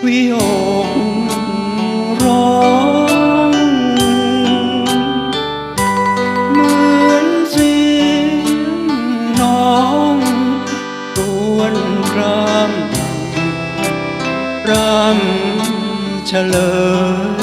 กวิหกร้องเหมือนเสียงน้องรวนรำรำเฉลย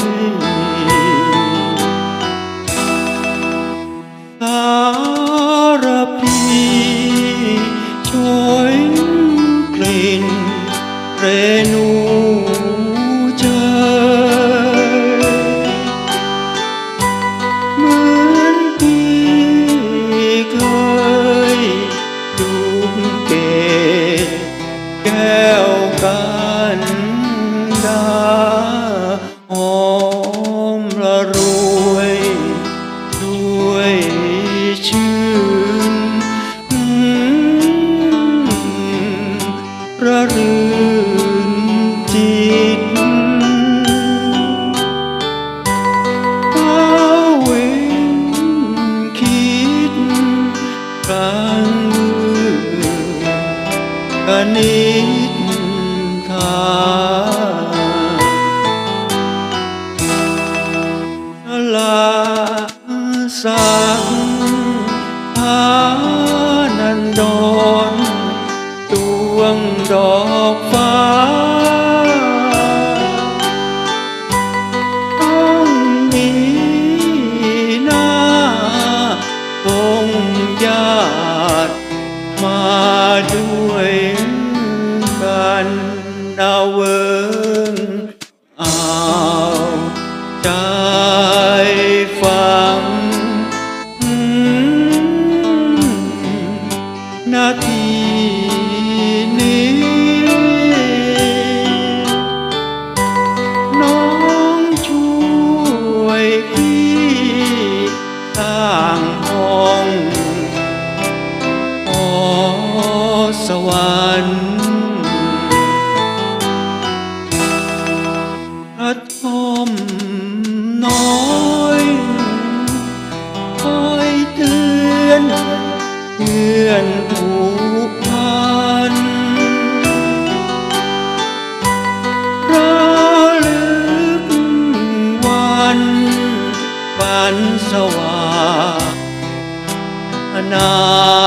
นิดขานลาสังหานันดอนดวงดอน ดาวเวิงอ้าวใจฟังนาทีนี้ น้องช่วยพี่สร้างห้องหอสวรรค์ น้อยคอยเตือนเพื่อนผูกพันระลึกวันฝันสว่างนา